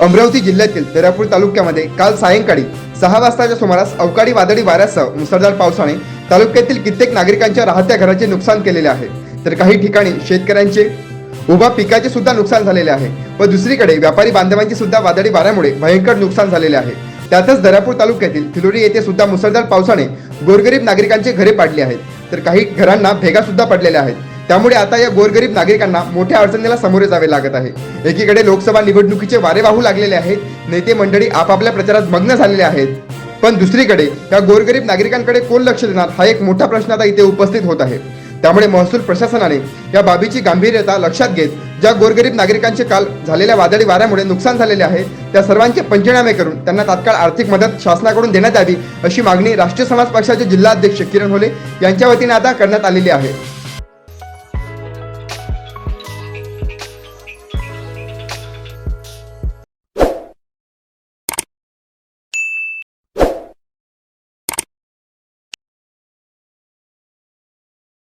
अमरावती जिल्ह्यातील दर्यापूर तालुक्यामध्ये काल सायंकाळी सहा वाजताच्या सुमारास अवकाळी वादळी वाऱ्यासह मुसळधार पावसाने तालुक्यातील कित्येक नागरिकांच्या राहत्या घराचे नुकसान केलेले आहे. तर काही ठिकाणी शेतकऱ्यांचे उभा पिकाचे सुद्धा नुकसान झालेले आहे व दुसरीकडे व्यापारी बांधवांचे सुद्धा वादळी वाऱ्यामुळे भयंकर नुकसान झालेले आहे. त्यातच दर्यापूर तालुक्यातील फिलोरी येथे सुद्धा मुसळधार पावसाने गोरगरीब नागरिकांचे घरे पाडली आहेत. तर काही घरांना भेगा सुद्धा पडलेल्या आहेत. त्यामुळे आता या गोरगरीब नागरिकांना मोठ्या अडचणीला सामोरे जावे लागत आहे. एकीकडे लोकसभा निवडणुकीचे वारे वाहू लागलेले आहेत नेते मंडळी आपापल्या प्रचारात मग्न झालेले आहेत. पण दुसरीकडे या गोरगरीब नागरिकांकडे कोण लक्ष देणार हा एक मोठा प्रश्न आता इथे उपस्थित होत आहे. त्यामुळे महसूल प्रशासनाने या बाबीची गांभीर्यता लक्षात घेत ज्या गोरगरीब नागरिकांचे काल झालेल्या वादळी वाऱ्यामुळे नुकसान झालेले आहे त्या सर्वांचे पंचनामे करून त्यांना तात्काळ आर्थिक मदत शासनाकडून देण्यात यावी अशी मागणी राष्ट्रीय समाज पक्षाचे जिल्हाध्यक्ष किरण होले यांच्या वतीने आता करण्यात आलेली आहे.